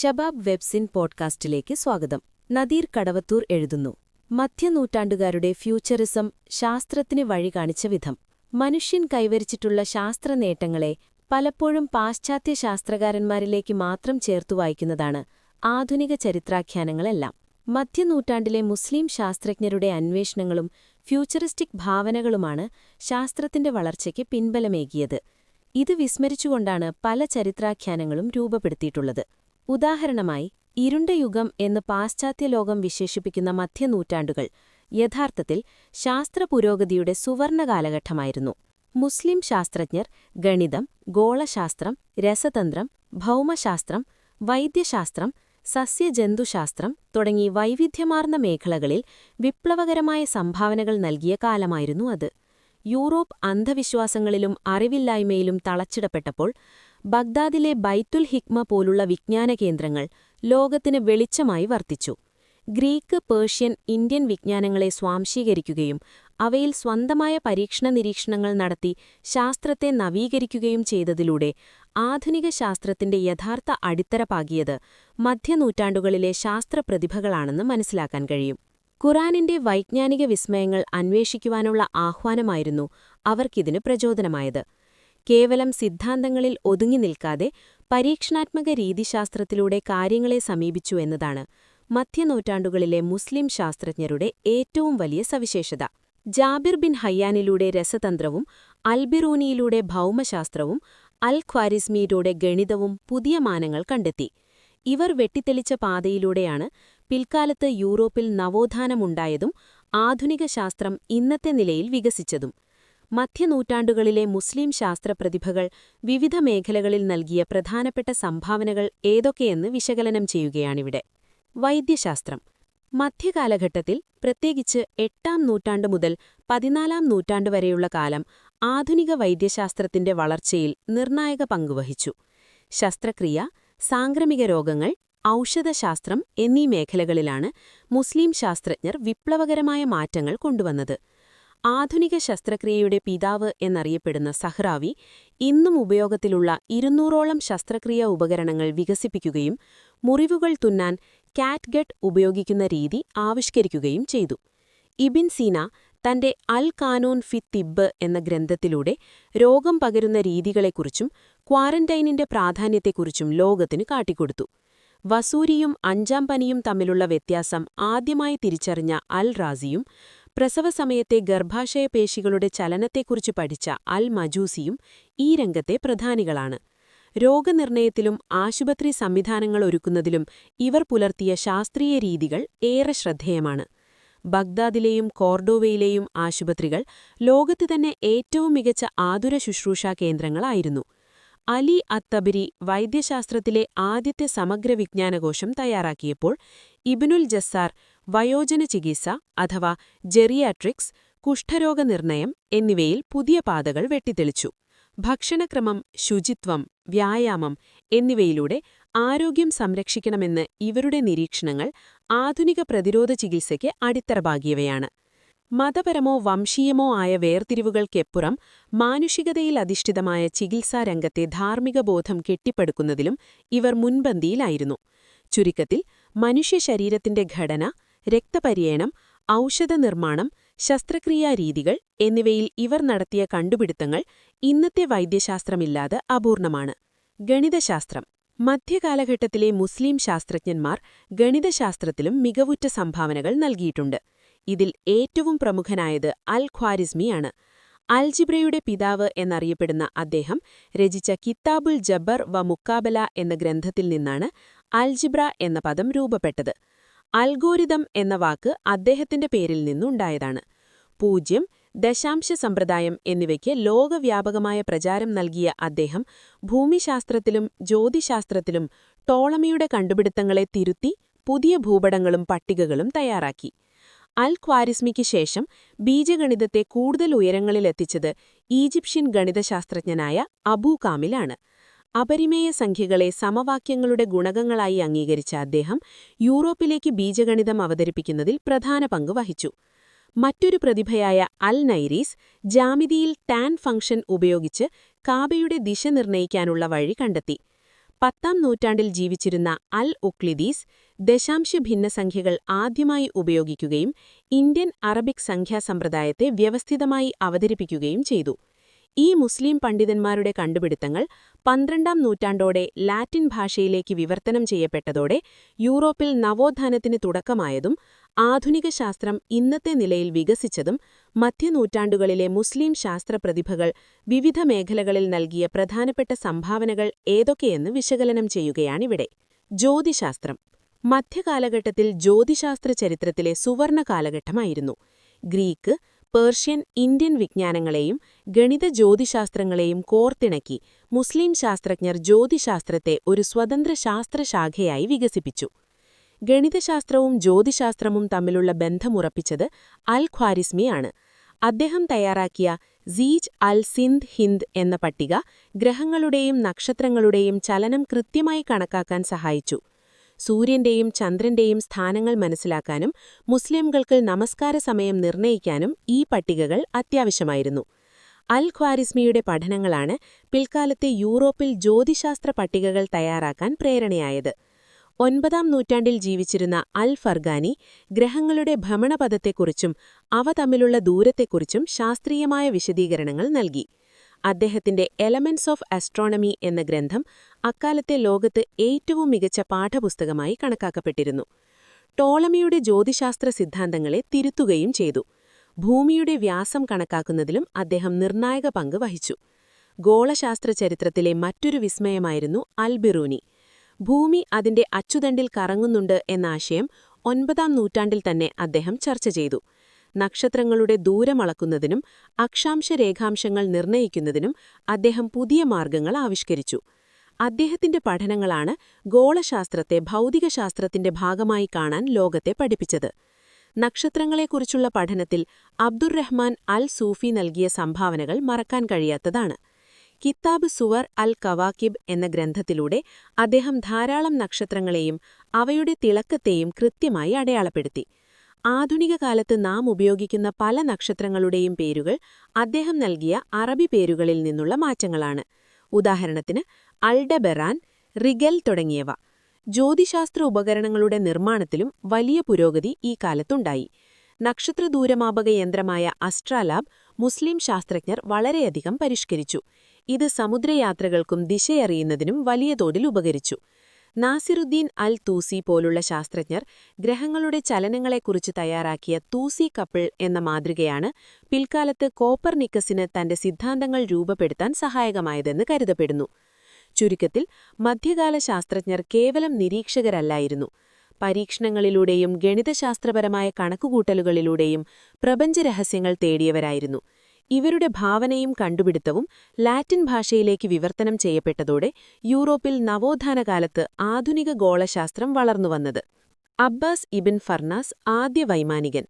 Shabab webzine പോഡ്കാസ്റ്റിലേക്ക് സ്വാഗതം. നദീർ കടവത്തൂർ എഴുതുന്നു. മധ്യനൂറ്റാണ്ടുകാരുടെ futurism ശാസ്ത്രത്തിന് വഴി കാണിച്ച വിധം. മനുഷ്യൻ കൈവരിച്ചിട്ടുള്ള ശാസ്ത്ര നേട്ടങ്ങളെ പലപ്പോഴും പാശ്ചാത്യ ശാസ്ത്രകാരന്മാരിലേക്ക് മാത്രം ചേർത്തു വായിക്കുന്നതാണ് ആധുനിക ചരിത്രാഖ്യാനങ്ങളെല്ലാം. മധ്യനൂറ്റാണ്ടിലെ മുസ്ലിം ശാസ്ത്രജ്ഞരുടെ അന്വേഷണങ്ങളും ഫ്യൂച്ചറിസ്റ്റിക് ഭാവനകളുമാണ് ശാസ്ത്രത്തിന്റെ വളർച്ചയ്ക്ക് പിൻബലമേകിയത്. ഇത് വിസ്മരിച്ചുകൊണ്ടാണ് പല ചരിത്രാഖ്യാനങ്ങളും രൂപപ്പെടുത്തിയിട്ടുള്ളത്. ഉദാഹരണമായി ഇരുണ്ട യുഗം എന്ന് പാശ്ചാത്യ ലോകം വിശേഷിപ്പിക്കുന്ന മധ്യനൂറ്റാണ്ടുകൾ യഥാർത്ഥത്തിൽ ശാസ്ത്രപുരോഗതിയുടെ സുവർണ കാലഘട്ടമായിരുന്നു. മുസ്ലിം ശാസ്ത്രജ്ഞർ ഗണിതം ഗോളശാസ്ത്രം രസതന്ത്രം ഭൗമശാസ്ത്രം വൈദ്യശാസ്ത്രം സസ്യജന്തുശാസ്ത്രം തുടങ്ങി വൈവിധ്യമാർന്ന മേഖലകളിൽ വിപ്ലവകരമായ സംഭാവനകൾ നൽകിയ കാലമായിരുന്നു അത്. യൂറോപ്പ് അന്ധവിശ്വാസങ്ങളിലും അറിവില്ലായ്മയിലും തളച്ചിടപ്പെട്ടപ്പോൾ ബഗ്ദാദിലെ ബൈത്തുൽ ഹിക്മ പോലുള്ള വിജ്ഞാന കേന്ദ്രങ്ങൾ ലോകത്തിന് വെളിച്ചമായി വർത്തിച്ചു. ഗ്രീക്ക് പേർഷ്യൻ ഇന്ത്യൻ വിജ്ഞാനങ്ങളെ സ്വാംശീകരിക്കുകയും അവയിൽ സ്വന്തമായ പരീക്ഷണ നിരീക്ഷണങ്ങൾ നടത്തി ശാസ്ത്രത്തെ നവീകരിക്കുകയും ചെയ്തതിലൂടെ ആധുനിക ശാസ്ത്രത്തിന്റെ യഥാർത്ഥ അടിത്തറ പാകിയത് മധ്യനൂറ്റാണ്ടുകളിലെ ശാസ്ത്രപ്രതിഭകളാണെന്ന് മനസ്സിലാക്കാൻ കഴിയും. ഖുറാനിന്റെ വൈജ്ഞാനിക വിസ്മയങ്ങൾ അന്വേഷിക്കുവാനുള്ള ആഹ്വാനമായിരുന്നു അവർക്കിതിന് പ്രചോദനമായത്. കേവലം സിദ്ധാന്തങ്ങളിൽ ഒതുങ്ങി നിൽക്കാതെ പരീക്ഷണാത്മക രീതിശാസ്ത്രത്തിലൂടെ കാര്യങ്ങളെ സമീപിച്ചു എന്നതാണ് മധ്യനൂറ്റാണ്ടുകളിലെ മുസ്ലിം ശാസ്ത്രജ്ഞരുടെ ഏറ്റവും വലിയ സവിശേഷത. ജാബിർ ബിൻ ഹയ്യാനിലൂടെ രസതന്ത്രവും അൽബിറൂനിയിലൂടെ ഭൗമശാസ്ത്രവും അൽ ഖ്വാരിസ്മിയിലൂടെ ഗണിതവും പുതിയ മാനങ്ങൾ കണ്ടെത്തി. ഇവർ വെട്ടിത്തെളിച്ച പാതയിലൂടെയാണ് പിൽക്കാലത്ത് യൂറോപ്പിൽ നവോത്ഥാനമുണ്ടായതും ആധുനിക ശാസ്ത്രം ഇന്നത്തെ നിലയിൽ വികസിച്ചതും. മധ്യനൂറ്റാണ്ടുകളിലെ മുസ്ലിം ശാസ്ത്രപ്രതിഭകൾ വിവിധ മേഖലകളിൽ നൽകിയ പ്രധാനപ്പെട്ട സംഭാവനകൾ ഏതൊക്കെയെന്ന് വിശകലനം ചെയ്യുകയാണിവിടെ. വൈദ്യശാസ്ത്രം. മധ്യകാലഘട്ടത്തിൽ പ്രത്യേകിച്ച് എട്ടാം നൂറ്റാണ്ടു മുതൽ പതിനാലാം നൂറ്റാണ്ട് വരെയുള്ള കാലം ആധുനിക വൈദ്യശാസ്ത്രത്തിന്റെ വളർച്ചയിൽ നിർണായക പങ്കുവഹിച്ചു. ശസ്ത്രക്രിയ സാംക്രമിക രോഗങ്ങൾ ഔഷധശാസ്ത്രം എന്നീ മേഖലകളിലാണ് മുസ്ലിം ശാസ്ത്രജ്ഞർ വിപ്ലവകരമായ മാറ്റങ്ങൾ കൊണ്ടുവന്നത്. ആധുനിക ശസ്ത്രക്രിയയുടെ പിതാവ് എന്നറിയപ്പെടുന്ന സഹ്റാവി ഇന്നും ഉപയോഗത്തിലുള്ള ഇരുന്നൂറോളം ശസ്ത്രക്രിയാ ഉപകരണങ്ങൾ വികസിപ്പിക്കുകയും മുറിവുകൾ തുന്നാൻ കാറ്റ്ഗട്ട് ഉപയോഗിക്കുന്ന രീതി ആവിഷ്കരിക്കുകയും ചെയ്തു. ഇബിൻ സീന തന്റെ അൽ കാനൂൻ ഫി തിബ്ബ് എന്ന ഗ്രന്ഥത്തിലൂടെ രോഗം പകരുന്ന രീതികളെക്കുറിച്ചും ക്വാറന്റൈനിന്റെ പ്രാധാന്യത്തെക്കുറിച്ചും ലോകത്തിനു കാട്ടിക്കൊടുത്തു. വസൂരിയും അഞ്ചാം പനിയും തമ്മിലുള്ള വ്യത്യാസം ആദ്യമായി തിരിച്ചറിഞ്ഞ അൽ റാസിയും പ്രസവസമയത്തെ ഗർഭാശയ പേശികളുടെ ചലനത്തെക്കുറിച്ച് പഠിച്ച അൽ മജൂസിയും ഈ രംഗത്തെ പ്രധാനികളാണ്. രോഗനിർണയത്തിലും ആശുപത്രി സംവിധാനങ്ങൾ ഒരുക്കുന്നതിലും ഇവർ പുലർത്തിയ ശാസ്ത്രീയ രീതികൾ ഏറെ ശ്രദ്ധേയമാണ്. ബഗ്ദാദിലെയും കോർഡോവയിലെയും ആശുപത്രികൾ ലോകത്ത് തന്നെ ഏറ്റവും മികച്ച ആതുര ശുശ്രൂഷാ കേന്ദ്രങ്ങളായിരുന്നു. അലി അത്തബരി വൈദ്യശാസ്ത്രത്തിലെ ആദ്യത്തെ സമഗ്ര വിജ്ഞാനകോശം തയ്യാറാക്കിയപ്പോൾ ഇബിനുൽ ജസ്സാർ വയോജന ചികിത്സ അഥവാ ജെറിയാട്രിക്സ് കുഷ്ഠരോഗനിർണയം എന്നിവയിൽ പുതിയ പാതകൾ വെട്ടിത്തെളിച്ചു. ഭക്ഷണക്രമം ശുചിത്വം വ്യായാമം എന്നിവയിലൂടെ ആരോഗ്യം സംരക്ഷിക്കണമെന്ന് ഇവരുടെ നിരീക്ഷണങ്ങൾ ആധുനിക പ്രതിരോധ ചികിത്സയ്ക്ക് അടിത്തറപാകിയവയാണ്. മതപരമോ വംശീയമോ ആയ വേർതിരിവുകൾക്കെപ്പുറം മാനുഷികതയിൽ അധിഷ്ഠിതമായ ചികിത്സാരംഗത്തെ ധാർമ്മിക ബോധം കെട്ടിപ്പടുക്കുന്നതിലും ഇവർ മുൻപന്തിയിലായിരുന്നു. ചുരുക്കത്തിൽ മനുഷ്യ ശരീരത്തിന്റെ ഘടന രക്തപര്യനം ഔഷധനിർമ്മാണം ശസ്ത്രക്രിയാരീതികൾ എന്നിവയിൽ ഇവർ നടത്തിയ കണ്ടുപിടുത്തങ്ങൾ ഇന്നത്തെ വൈദ്യശാസ്ത്രമില്ലാതെ അപൂർണമാണ്. ഗണിതശാസ്ത്രം. മധ്യകാലഘട്ടത്തിലെ മുസ്ലിം ശാസ്ത്രജ്ഞന്മാർ ഗണിതശാസ്ത്രത്തിലും മികവുറ്റ സംഭാവനകൾ നൽകിയിട്ടുണ്ട്. ഇതിൽ ഏറ്റവും പ്രമുഖനായത് അൽ ഖ്വാരിസ്മിയാണ് അൽജിബ്രയുടെ പിതാവ് എന്നറിയപ്പെടുന്ന അദ്ദേഹം രചിച്ച കിത്താബുൽ ജബ്ബർ വ മുക്കാബല എന്ന ഗ്രന്ഥത്തിൽ നിന്നാണ് അൽജിബ്ര എന്ന പദം രൂപപ്പെട്ടത്. അൽഗോരിതം എന്ന വാക്ക് അദ്ദേഹത്തിന്റെ പേരിൽ നിന്നുണ്ടായതാണ്. പൂജ്യം ദശാംശ സമ്പ്രദായം എന്നിവയ്ക്ക് ലോകവ്യാപകമായ പ്രചാരം നൽകിയ അദ്ദേഹം ഭൂമിശാസ്ത്രത്തിലും ജ്യോതിശാസ്ത്രത്തിലും ടോളമിയുടെ കണ്ടുപിടുത്തങ്ങളെ തിരുത്തി പുതിയ ഭൂപടങ്ങളും പട്ടികകളും തയ്യാറാക്കി. അൽ ക്വാരിസ്മിക്ക് ശേഷം ബീജഗണിതത്തെ കൂടുതൽ ഉയരങ്ങളിലെത്തിച്ചത് ഈജിപ്ഷ്യൻ ഗണിതശാസ്ത്രജ്ഞനായ അബൂ കാമിലാണ് അപരിമേയ സംഖ്യകളെ സമവാക്യങ്ങളുടെ ഗുണകങ്ങളായി അംഗീകരിച്ച അദ്ദേഹം യൂറോപ്പിലേക്ക് ബീജഗണിതം അവതരിപ്പിക്കുന്നതിൽ പ്രധാന പങ്ക് വഹിച്ചു. മറ്റൊരു പ്രതിഭയായ അൽ നൈരീസ് ജാമിതിയിൽ ടാൻ ഫംഗ്ഷൻ ഉപയോഗിച്ച് കാബയുടെ ദിശ നിർണയിക്കാനുള്ള വഴി കണ്ടെത്തി. പത്താം നൂറ്റാണ്ടിൽ ജീവിച്ചിരുന്ന അൽ ഉക്ലിദീസ് ദശാംശ ഭിന്നസംഖ്യകൾ ആദ്യമായി ഉപയോഗിക്കുകയും ഇന്ത്യൻ അറബിക് സംഖ്യാസമ്പ്രദായത്തെ വ്യവസ്ഥിതമായി അവതരിപ്പിക്കുകയും ചെയ്തു. ഈ മുസ്ലിം പണ്ഡിതന്മാരുടെ കണ്ടുപിടുത്തങ്ങൾ പന്ത്രണ്ടാം നൂറ്റാണ്ടോടെ ലാറ്റിൻ ഭാഷയിലേക്ക് വിവർത്തനം ചെയ്യപ്പെട്ടതോടെ യൂറോപ്പിൽ നവോത്ഥാനത്തിന് തുടക്കമായതും ആധുനിക ശാസ്ത്രം ഇന്നത്തെ നിലയിൽ വികസിച്ചതും മധ്യനൂറ്റാണ്ടുകളിലെ മുസ്ലിം ശാസ്ത്രപ്രതിഭകൾ വിവിധ മേഖലകളിൽ നൽകിയ പ്രധാനപ്പെട്ട സംഭാവനകൾ ഏതൊക്കെയെന്ന് വിശകലനം ചെയ്യുകയാണിവിടെ. ജ്യോതിശാസ്ത്രം. മധ്യകാലഘട്ടത്തിൽ ജ്യോതിശാസ്ത്ര ചരിത്രത്തിലെ സുവർണ കാലഘട്ടമായിരുന്നു. ഗ്രീക്ക് പേർഷ്യൻ ഇന്ത്യൻ വിജ്ഞാനങ്ങളെയും ഗണിത ജ്യോതിശാസ്ത്രങ്ങളെയും കോർത്തിണക്കി മുസ്ലിം ശാസ്ത്രജ്ഞർ ജ്യോതിശാസ്ത്രത്തെ ഒരു സ്വതന്ത്ര ശാസ്ത്രശാഖയായി വികസിപ്പിച്ചു. ഗണിതശാസ്ത്രവും ജ്യോതിശാസ്ത്രവും തമ്മിലുള്ള ബന്ധമുറപ്പിച്ചത് അൽ ഖ്വാരിസ്മിയാണ് അദ്ദേഹം തയ്യാറാക്കിയ സീജ് അൽ സിന്ദ് ഹിന്ദ് എന്ന പട്ടിക ഗ്രഹങ്ങളുടെയും നക്ഷത്രങ്ങളുടെയും ചലനം കൃത്യമായി കണക്കാക്കാൻ സഹായിച്ചു. സൂര്യന്റെയും ചന്ദ്രന്റെയും സ്ഥാനങ്ങൾ മനസ്സിലാക്കാനും മുസ്ലിംകൾക്ക് നമസ്കാര സമയം നിർണയിക്കാനും ഈ പട്ടികകൾ അത്യാവശ്യമായിരുന്നു. അൽ ഖ്വാരിസ്മിയുടെ പഠനങ്ങളാണ് പിൽക്കാലത്തെ യൂറോപ്പിൽ ജ്യോതിശാസ്ത്ര പട്ടികകൾ തയ്യാറാക്കാൻ പ്രേരണയായത്. ഒൻപതാം നൂറ്റാണ്ടിൽ ജീവിച്ചിരുന്ന അൽ ഫർഗാനി ഗ്രഹങ്ങളുടെ ഭ്രമണപഥത്തെക്കുറിച്ചും അവ തമ്മിലുള്ള ദൂരത്തെക്കുറിച്ചും ശാസ്ത്രീയമായ വിശദീകരണങ്ങൾ നൽകി. അദ്ദേഹത്തിന്റെ എലമെന്റ്സ് ഓഫ് ആസ്ട്രോണമി എന്ന ഗ്രന്ഥം അക്കാലത്തെ ലോകത്ത് ഏറ്റവും മികച്ച പാഠപുസ്തകമായി കണക്കാക്കപ്പെട്ടിരുന്നു. ടോളമിയുടെ ജ്യോതിശാസ്ത്ര സിദ്ധാന്തങ്ങളെ തിരുത്തുകയും ചെയ്തു. ഭൂമിയുടെ വ്യാസം കണക്കാക്കുന്നതിലും അദ്ദേഹം നിർണായക പങ്ക് വഹിച്ചു. ഗോളശാസ്ത്ര ചരിത്രത്തിലെ മറ്റൊരു വിസ്മയമായിരുന്നു അൽബിറൂനി. ഭൂമി അതിന്റെ അച്ചുതണ്ടിൽ കറങ്ങുന്നുണ്ട് എന്ന ആശയം ഒൻപതാം നൂറ്റാണ്ടിൽ തന്നെ അദ്ദേഹം ചർച്ച ചെയ്തു. നക്ഷത്രങ്ങളുടെ ദൂരമളക്കുന്നതിനും അക്ഷാംശ രേഖാംശങ്ങൾ നിർണയിക്കുന്നതിനും അദ്ദേഹം പുതിയ മാർഗങ്ങൾ ആവിഷ്കരിച്ചു. അദ്ദേഹത്തിന്റെ പഠനങ്ങളാണ് ഗോളശാസ്ത്രത്തെ ഭൗതികശാസ്ത്രത്തിന്റെ ഭാഗമായി കാണാൻ ലോകത്തെ പഠിപ്പിച്ചത്. നക്ഷത്രങ്ങളെക്കുറിച്ചുള്ള പഠനത്തിൽ അബ്ദുറഹ്മാൻ അൽ സൂഫി നൽകിയ സംഭാവനകൾ മറക്കാൻ കഴിയാത്തതാണ്. കിത്താബ് സുവർ അൽ കവാക്കിബ് എന്ന ഗ്രന്ഥത്തിലൂടെ അദ്ദേഹം ധാരാളം നക്ഷത്രങ്ങളെയും അവയുടെ തിളക്കത്തെയും കൃത്യമായി അടയാളപ്പെടുത്തി. ആധുനിക കാലത്ത് നാം ഉപയോഗിക്കുന്ന പല നക്ഷത്രങ്ങളുടെയും പേരുകൾ അദ്ദേഹം നൽകിയ അറബി പേരുകളിൽ നിന്നുള്ള മാറ്റങ്ങളാണ്. ഉദാഹരണത്തിന് അൾഡബെറാൻ റിഗൽ തുടങ്ങിയവ. ജ്യോതിശാസ്ത്ര ഉപകരണങ്ങളുടെ നിർമ്മാണത്തിലും വലിയ പുരോഗതി ഈ കാലത്തുണ്ടായി. നക്ഷത്രദൂരമാപക യന്ത്രമായ അസ്ട്രാലാബ് മുസ്ലിം ശാസ്ത്രജ്ഞർ വളരെയധികം പരിഷ്കരിച്ചു. ഇത് സമുദ്രയാത്രകൾക്കും ദിശയറിയുന്നതിനും വലിയ തോതിൽ ഉപകരിച്ചു. നാസിറുദ്ദീൻ അൽ തൂസി പോലുള്ള ശാസ്ത്രജ്ഞർ ഗ്രഹങ്ങളുടെ ചലനങ്ങളെക്കുറിച്ച് തയ്യാറാക്കിയ തൂസി കപ്പിൾ എന്ന മാതൃകയാണ് പിൽക്കാലത്ത് കോപ്പർനിക്കസിന് തന്റെ സിദ്ധാന്തങ്ങൾ രൂപപ്പെടുത്താൻ സഹായകമായതെന്ന് കരുതപ്പെടുന്നു. ചുരുക്കത്തിൽ മധ്യകാല ശാസ്ത്രജ്ഞർ കേവലം നിരീക്ഷകരല്ലായിരുന്നു. പരീക്ഷണങ്ങളിലൂടെയും ഗണിതശാസ്ത്രപരമായ കണക്കുകൂട്ടലുകളിലൂടെയും പ്രപഞ്ചരഹസ്യങ്ങൾ തേടിയവരായിരുന്നു. ഇവരുടെ ഭാവനയും കണ്ടുപിടുത്തവും ലാറ്റിൻ ഭാഷയിലേക്ക് വിവർത്തനം ചെയ്യപ്പെട്ടതോടെ യൂറോപ്പിൽ നവോത്ഥാനകാലത്ത് ആധുനിക ഗോളശാസ്ത്രം വളർന്നുവന്നത് അബ്ബാസ് ഇബിൻ ഫർണാസ് ആദ്യ വൈമാനികൻ.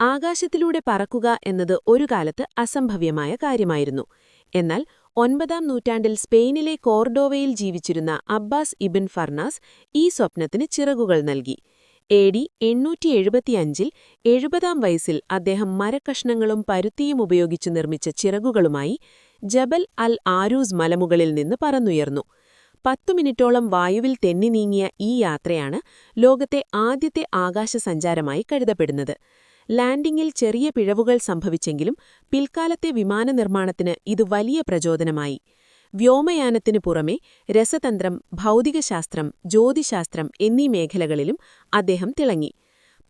ആകാശത്തിലൂടെ പറക്കുക എന്നത് ഒരു കാലത്ത് അസംഭവ്യമായ കാര്യമായിരുന്നു. എന്നാൽ ഒൻപതാം നൂറ്റാണ്ടിൽ സ്പെയിനിലെ കോർഡോവയിൽ ജീവിച്ചിരുന്ന അബ്ബാസ് ഇബിൻ ഫർണാസ് ഈ സ്വപ്നത്തിന് ചിറകുകൾ നൽകി. എ ഡി എണ്ണൂറ്റി എഴുപത്തിയഞ്ചിൽ എഴുപതാം വയസ്സിൽ അദ്ദേഹം മരക്കഷ്ണങ്ങളും പരുത്തിയും ഉപയോഗിച്ച് നിർമ്മിച്ച ചിറകുകളുമായി ജബൽ അൽ ആരൂസ് മലമുകളിൽ നിന്ന് പറന്നുയർന്നു. പത്തു മിനിറ്റോളം വായുവിൽ തെന്നി നീങ്ങിയ ഈ യാത്രയാണ് ലോകത്തെ ആദ്യത്തെ ആകാശസഞ്ചാരമായി കരുതപ്പെടുന്നത്. ലാൻഡിംഗിൽ ചെറിയ പിഴവുകൾ സംഭവിച്ചെങ്കിലും പിൽക്കാലത്തെ വിമാന നിർമ്മാണത്തിന് ഇത് വലിയ പ്രചോദനമായി. വ്യോമയാനത്തിനു പുറമെ രസതന്ത്രം ഭൗതികശാസ്ത്രം ജ്യോതിശാസ്ത്രം എന്നീ മേഖലകളിലും അദ്ദേഹം തിളങ്ങി.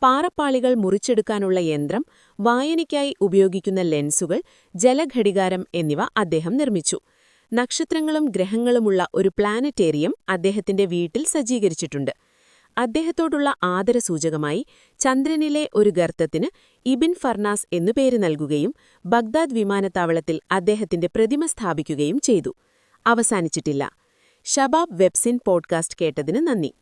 പാറപ്പാളികൾ മുറിച്ചെടുക്കാനുള്ള യന്ത്രം വായനയ്ക്കായി ഉപയോഗിക്കുന്ന ലെൻസുകൾ ജലഘടികാരം എന്നിവ അദ്ദേഹം നിർമ്മിച്ചു. നക്ഷത്രങ്ങളും ഗ്രഹങ്ങളുമുള്ള ഒരു പ്ലാനറ്റേറിയം അദ്ദേഹത്തിന്റെ വീട്ടിൽ സജ്ജീകരിച്ചിട്ടുണ്ട്. അദ്ദേഹത്തോടുള്ള ആദരസൂചകമായി ചന്ദ്രനിലെ ഒരു ഗർത്തത്തിന് ഇബിൻ ഫർനാസ് എന്നു പേര് നൽകുകയും ബഗ്ദാദ് വിമാനത്താവളത്തിൽ അദ്ദേഹത്തിന്റെ പ്രതിമ സ്ഥാപിക്കുകയും ചെയ്തു. അവസാനിച്ചിട്ടില്ല. ഷബാബ് വെബ്സിൻ പോഡ്കാസ്റ്റ് കേട്ടതിന് നന്ദി.